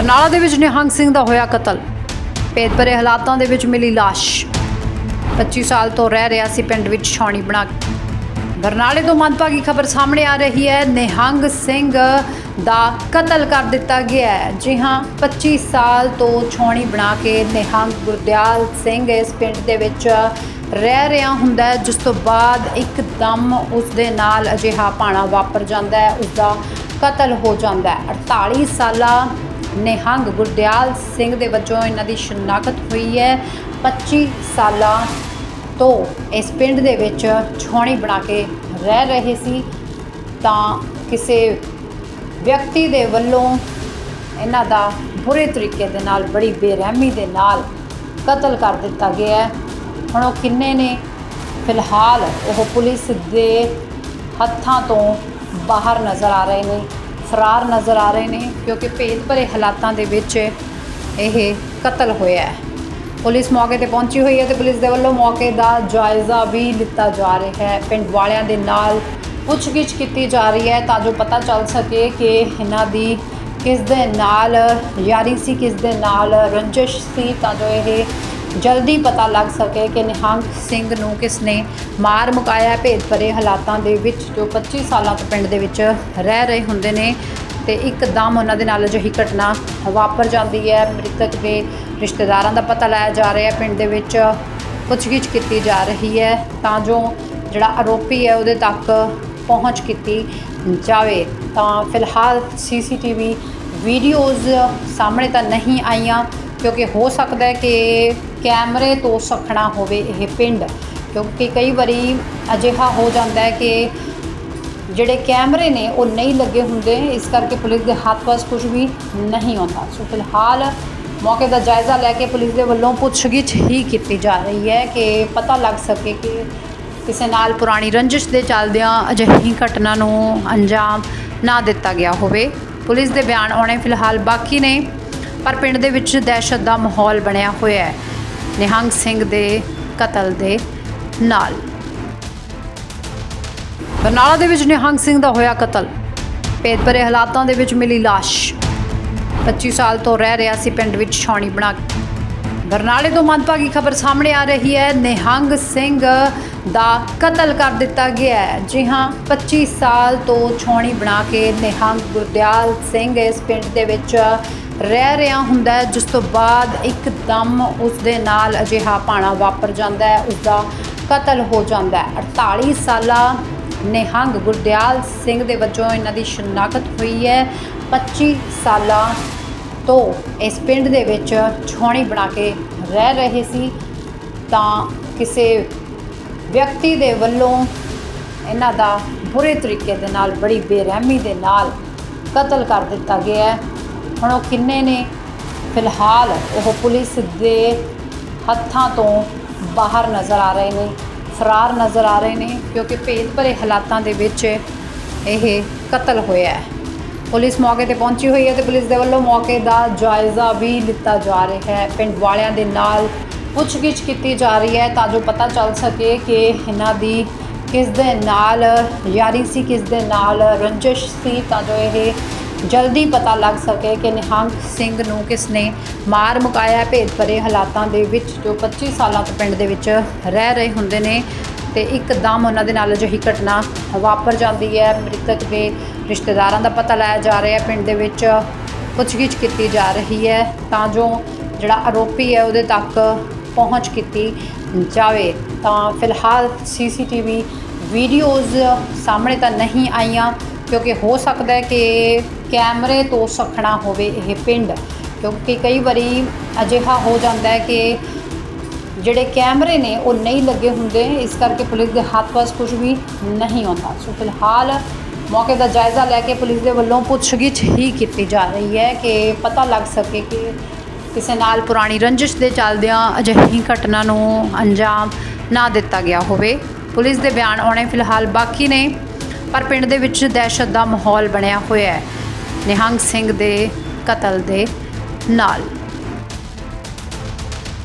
ਬਰਨਾਲਾ ਦੇ ਵਿੱਚ ਨਿਹੰਗ ਸਿੰਘ ਦਾ ਹੋਇਆ ਕਤਲ। ਭੇਦ ਭਰੇ ਹਾਲਾਤਾਂ ਦੇ ਵਿੱਚ ਮਿਲੀ ਲਾਸ਼। 25 ਸਾਲ ਤੋਂ ਰਹਿ ਰਿਹਾ ਸੀ ਪਿੰਡ ਵਿੱਚ ਛਾਉਣੀ ਬਣਾ ਕੇ। ਬਰਨਾਲੇ ਤੋਂ ਮੰਦਭਾਗੀ ਖਬਰ ਸਾਹਮਣੇ ਆ ਰਹੀ ਹੈ। ਨਿਹੰਗ ਸਿੰਘ ਦਾ ਕਤਲ ਕਰ ਦਿੱਤਾ ਗਿਆ ਹੈ। ਜੀ ਹਾਂ 25 ਸਾਲ ਤੋਂ ਛਾਉਣੀ ਬਣਾ ਕੇ ਨਿਹੰਗ ਗੁਰਦਿਆਲ ਸਿੰਘ ਇਸ ਪਿੰਡ ਦੇ ਵਿੱਚ ਰਹਿ ਰਿਹਾ ਹੁੰਦਾ ਜਿਸ ਤੋਂ ਬਾਅਦ ਇੱਕਦਮ ਉਸ ਦੇ ਨਾਲ ਅਜਿਹਾ ਪਾਣਾ ਵਾਪਰ ਜਾਂਦਾ ਹੈ ਉਸ ਦਾ ਕਤਲ ਹੋ ਜਾਂਦਾ ਹੈ। 48 ਸਾਲਾ ਨਿਹੰਗ ਗੁਰਦਿਆਲ ਸਿੰਘ ਦੇ ਵਜੋਂ ਇਹਨਾਂ ਦੀ ਸ਼ਨਾਖਤ ਹੋਈ ਹੈ। 25 ਸਾਲਾਂ ਤੋਂ ਇਸ ਪਿੰਡ ਦੇ ਵਿੱਚ ਛੋਣੀ ਬਣਾ ਕੇ ਰਹਿ ਰਹੇ ਸੀ। ਤਾਂ ਕਿਸੇ ਵਿਅਕਤੀ ਦੇ ਵੱਲੋਂ ਇਹਨਾਂ ਦਾ ਬੁਰੇ ਤਰੀਕੇ ਦੇ ਨਾਲ, ਬੜੀ ਬੇਰਹਿਮੀ ਦੇ ਨਾਲ ਕਤਲ ਕਰ ਦਿੱਤਾ ਗਿਆ ਹੈ। ਹੁਣ ਉਹ ਕਿੰਨੇ ਨੇ? ਫਿਲਹਾਲ ਉਹ ਪੁਲਿਸ ਦੇ ਹੱਥਾਂ ਤੋਂ ਬਾਹਰ ਨਜ਼ਰ ਆ ਰਹੇ ਨੇ। ਫਰਾਰ ਨਜ਼ਰ ਆ ਰਹੇ ਨੇ ਕਿਉਂਕਿ ਭੇਦ ਭਰੇ ਹਾਲਾਤਾਂ ਦੇ ਵਿੱਚ ਇਹ ਕਤਲ ਹੋਇਆ ਹੈ। ਪੁਲਿਸ ਮੌਕੇ ਤੇ ਪਹੁੰਚੀ ਹੋਈ ਹੈ ਤੇ ਪੁਲਿਸ ਦੇ ਵੱਲੋਂ ਮੌਕੇ ਦਾ ਜਾਇਜ਼ਾ ਵੀ ਲਿੱਤਾ ਜਾ ਰਿਹਾ ਹੈ। ਪਿੰਡ ਵਾਲਿਆਂ ਦੇ ਨਾਲ ਪੁੱਛਗਿੱਛ ਕੀਤੀ ਜਾ ਰਹੀ ਹੈ ਤਾਂ ਜੋ ਪਤਾ ਚੱਲ ਸਕੇ ਕਿ ਇਹਨਾਂ ਦੀ ਕਿਸ ਦੇ ਨਾਲ ਯਾਰੀ ਸੀ, ਕਿਸ ਦੇ ਨਾਲ ਰੰਜਿਸ਼ ਸੀ ਤਾਂ ਜੋ ਇਹ ਜਲਦੀ ਪਤਾ ਲੱਗ ਸਕੇ ਕਿ ਨਿਹੰਗ ਸਿੰਘ ਨੂੰ ਕਿਸ ਨੇ ਮਾਰ ਮੁਕਾਇਆ ਹੈ ਭੇਦ ਭਰੇ ਹਾਲਾਤਾਂ ਦੇ ਵਿੱਚ ਜੋ 25 ਸਾਲਾਂ ਤੋਂ ਪਿੰਡ ਦੇ ਵਿੱਚ ਰਹਿ ਰਹੇ ਹੁੰਦੇ ਨੇ ਤੇ ਇੱਕਦਮ ਉਹਨਾਂ ਦੇ ਨਾਲ ਅਜਿਹੀ ਘਟਨਾ ਵਾਪਰ ਜਾਂਦੀ ਹੈ। ਮ੍ਰਿਤਕ ਦੇ ਰਿਸ਼ਤੇਦਾਰਾਂ ਦਾ ਪਤਾ ਲਾਇਆ ਜਾ ਰਿਹਾ ਹੈ। ਪਿੰਡ ਦੇ ਵਿੱਚ ਪੁੱਛਗਿੱਛ ਕੀਤੀ ਜਾ ਰਹੀ ਹੈ ਤਾਂ ਜੋ ਜਿਹੜਾ ਆਰੋਪੀ ਹੈ ਉਹਦੇ ਤੱਕ ਪਹੁੰਚ ਕੀਤੀ ਜਾਵੇ। ਤਾਂ ਫਿਲਹਾਲ ਸੀਸੀਟੀਵੀ ਵੀਡੀਓਜ਼ ਸਾਹਮਣੇ ਤਾਂ ਨਹੀਂ ਆਈਆਂ। ਕਿਉਂਕਿ ਹੋ ਸਕਦਾ ਹੈ ਕਿ ਕੈਮਰੇ ਤੋਂ ਸਖਣਾ ਹੋਵੇ ਇਹ ਪਿੰਡ। ਕਿਉਂਕਿ ਕਈ ਵਾਰੀ ਅਜਿਹਾ ਹੋ ਜਾਂਦਾ ਹੈ ਕਿ ਜਿਹੜੇ ਕੈਮਰੇ ਨੇ ਉਹ ਨਹੀਂ ਲੱਗੇ ਹੁੰਦੇ, ਇਸ ਕਰਕੇ ਪੁਲਿਸ ਦੇ ਹੱਥ ਪਾਸ ਕੁਝ ਵੀ ਨਹੀਂ ਆਉਂਦਾ। ਸੋ ਫਿਲਹਾਲ ਮੌਕੇ ਦਾ ਜਾਇਜ਼ਾ ਲੈ ਕੇ ਪੁਲਿਸ ਦੇ ਵੱਲੋਂ ਪੁੱਛਗਿੱਛ ਹੀ ਕੀਤੀ ਜਾ ਰਹੀ ਹੈ ਕਿ ਪਤਾ ਲੱਗ ਸਕੇ ਕਿ ਕਿਸੇ ਨਾਲ ਪੁਰਾਣੀ ਰੰਜਿਸ਼ ਦੇ ਚੱਲਦਿਆਂ ਅਜਿਹੀ ਘਟਨਾ ਨੂੰ ਅੰਜਾਮ ਨਾ ਦਿੱਤਾ ਗਿਆ ਹੋਵੇ। ਪੁਲਿਸ ਦੇ ਬਿਆਨ ਆਉਣੇ ਫਿਲਹਾਲ ਬਾਕੀ ਨੇ। ਪਰ ਪਿੰਡ ਦੇ ਵਿੱਚ ਦਹਿਸ਼ਤ ਦਾ ਮਾਹੌਲ ਬਣਿਆ ਹੋਇਆ ਹੈ। ਨਿਹੰਗ ਸਿੰਘ ਦੇ ਕਤਲ ਦੇ ਨਾਲ। ਬਰਨਾਲਾ ਦੇ ਵਿੱਚ ਨਿਹੰਗ ਸਿੰਘ ਦਾ ਹੋਇਆ ਕਤਲ। ਭੇਦ ਭਰੇ ਹਾਲਾਤਾਂ ਦੇ ਵਿੱਚ ਮਿਲੀ ਲਾਸ਼। 25 ਸਾਲ ਤੋਂ ਰਹਿ ਰਿਹਾ ਸੀ ਪਿੰਡ ਵਿੱਚ ਛਾਉਣੀ ਬਣਾ ਕੇ। ਬਰਨਾਲੇ ਤੋਂ ਮੰਦਭਾਗੀ ਖਬਰ ਸਾਹਮਣੇ ਆ ਰਹੀ ਹੈ। ਨਿਹੰਗ ਸਿੰਘ ਦਾ ਕਤਲ ਕਰ ਦਿੱਤਾ ਗਿਆ ਹੈ। ਜੀ ਹਾਂ 25 ਸਾਲ ਤੋਂ ਛਾਉਣੀ ਬਣਾ ਕੇ ਨਿਹੰਗ ਗੁਰਦਿਆਲ ਸਿੰਘ ਇਸ ਪਿੰਡ ਦੇ ਵਿੱਚ ਰਹਿ ਰਿਹਾ ਹੁੰਦਾ ਹੈ, ਜਿਸ ਤੋਂ ਬਾਅਦ ਇੱਕਦਮ ਉਸ ਦੇ ਨਾਲ ਅਜਿਹਾ ਪਾਣਾ ਵਾਪਰ ਜਾਂਦਾ ਹੈ ਉਸ ਦਾ ਕਤਲ ਹੋ ਜਾਂਦਾ ਹੈ। 48 ਸਾਲਾ ਨਿਹੰਗ ਗੁਰਦਿਆਲ ਸਿੰਘ ਦੇ ਵਜੋਂ ਇਹਨਾਂ ਦੀ ਸ਼ਨਾਖਤ ਹੋਈ ਹੈ। 25 ਸਾਲਾਂ ਤੋਂ ਇਸ ਪਿੰਡ ਦੇ ਵਿੱਚ ਛਾਉਣੀ ਬਣਾ ਕੇ ਰਹਿ ਰਹੇ ਸੀ। ਤਾਂ ਕਿਸੇ ਵਿਅਕਤੀ ਦੇ ਵੱਲੋਂ ਇਹਨਾਂ ਦਾ ਬੁਰੇ ਤਰੀਕੇ ਦੇ ਨਾਲ, ਬੜੀ ਬੇਰਹਿਮੀ ਦੇ ਨਾਲ ਕਤਲ ਕਰ ਦਿੱਤਾ ਗਿਆ ਹੈ। ਹੁਣ ਉਹ ਕਿੰਨੇ ਨੇ? ਫਿਲਹਾਲ ਉਹ ਪੁਲਿਸ ਦੇ ਹੱਥਾਂ ਤੋਂ ਬਾਹਰ ਨਜ਼ਰ ਆ ਰਹੇ ਨੇ, ਫਰਾਰ ਨਜ਼ਰ ਆ ਰਹੇ ਨੇ, ਕਿਉਂਕਿ ਭੇਦ ਭਰੇ ਹਾਲਾਤਾਂ ਦੇ ਵਿੱਚ ਇਹ ਕਤਲ ਹੋਇਆ ਹੈ। ਪੁਲਿਸ ਮੌਕੇ ਤੇ ਪਹੁੰਚੀ ਹੋਈ ਹੈ ਤੇ ਪੁਲਿਸ ਦੇ ਵੱਲੋਂ ਮੌਕੇ ਦਾ ਜਾਇਜ਼ਾ ਵੀ ਲਿੱਤਾ ਜਾ ਰਿਹਾ ਹੈ। ਪਿੰਡ ਵਾਲਿਆਂ ਦੇ ਨਾਲ ਪੁੱਛਗਿੱਛ ਕੀਤੀ ਜਾ ਰਹੀ ਹੈ ਤਾਂ ਜੋ ਪਤਾ ਚੱਲ ਸਕੇ ਕਿ ਇਹਨਾਂ ਦੀ ਕਿਸ ਦੇ ਨਾਲ, ਯਾਰੀ ਸੀ, ਕਿਸ ਦੇ ਨਾਲ, ਰੰਜਿਸ਼ ਸੀ ਤਾਂ ਜੋ ਇਹ ਜਲਦੀ ਪਤਾ ਲੱਗ ਸਕੇ ਕਿ ਨਿਹੰਗ ਸਿੰਘ ਨੂੰ ਕਿਸ ਨੇ ਮਾਰ ਮੁਕਾਇਆ, ਭੇਦ ਭਰੇ ਹਾਲਾਤਾਂ ਦੇ ਵਿੱਚ ਜੋ 25 ਸਾਲਾਂ ਤੋਂ ਪਿੰਡ ਦੇ ਵਿੱਚ ਰਹਿ ਰਹੇ ਹੁੰਦੇ ਨੇ ਤੇ ਇੱਕਦਮ ਉਹਨਾਂ ਦੇ ਨਾਲ ਅਜਿਹੀ ਘਟਨਾ ਵਾਪਰ ਜਾਂਦੀ ਹੈ। ਮ੍ਰਿਤਕ ਦੇ ਰਿਸ਼ਤੇਦਾਰਾਂ ਦਾ ਪਤਾ ਲਾਇਆ ਜਾ ਰਿਹਾ ਹੈ। ਪਿੰਡ ਦੇ ਵਿੱਚ ਪੁੱਛਗਿੱਛ ਕੀਤੀ ਜਾ ਰਹੀ ਹੈ ਤਾਂ ਜੋ ਜਿਹੜਾ ਆਰੋਪੀ ਹੈ ਉਹਦੇ ਤੱਕ ਪਹੁੰਚ ਕੀਤੀ ਜਾਵੇ। ਤਾਂ ਫਿਲਹਾਲ ਸੀਸੀਟੀਵੀ ਵੀਡੀਓਜ਼ ਸਾਹਮਣੇ ਤਾਂ ਨਹੀਂ ਆਈਆਂ। ਕਿਉਂਕਿ ਹੋ ਸਕਦਾ ਹੈ ਕਿ ਕੈਮਰੇ ਤੋਂ ਸਖਣਾ ਹੋਵੇ ਇਹ ਪਿੰਡ। ਕਿਉਂਕਿ ਕਈ ਵਾਰੀ ਅਜਿਹਾ ਹੋ ਜਾਂਦਾ ਹੈ ਕਿ ਜਿਹੜੇ ਕੈਮਰੇ ਨੇ ਉਹ ਨਹੀਂ ਲੱਗੇ ਹੁੰਦੇ, ਇਸ ਕਰਕੇ ਪੁਲਿਸ ਦੇ ਹੱਥ ਪਾਸ ਕੁਝ ਵੀ ਨਹੀਂ ਆਉਂਦਾ। ਸੋ ਫਿਲਹਾਲ ਮੌਕੇ ਦਾ ਜਾਇਜ਼ਾ ਲੈ ਕੇ ਪੁਲਿਸ ਦੇ ਵੱਲੋਂ ਪੁੱਛਗਿੱਛ ਹੀ ਕੀਤੀ ਜਾ ਰਹੀ ਹੈ ਕਿ ਪਤਾ ਲੱਗ ਸਕੇ ਕਿ ਕਿਸੇ ਨਾਲ ਪੁਰਾਣੀ ਰੰਜਿਸ਼ ਦੇ ਚੱਲਦਿਆਂ ਅਜਿਹੀ ਘਟਨਾ ਨੂੰ ਅੰਜਾਮ ਨਾ ਦਿੱਤਾ ਗਿਆ ਹੋਵੇ। ਪੁਲਿਸ ਦੇ ਬਿਆਨ ਆਉਣੇ ਫਿਲਹਾਲ ਬਾਕੀ ਨੇ। ਪਰ ਪਿੰਡ ਦੇ ਵਿੱਚ ਦਹਿਸ਼ਤ ਦਾ ਮਾਹੌਲ ਬਣਿਆ ਹੋਇਆ ਹੈ। ਨਿਹੰਗ ਸਿੰਘ ਦੇ ਕਤਲ ਦੇ ਨਾਲ।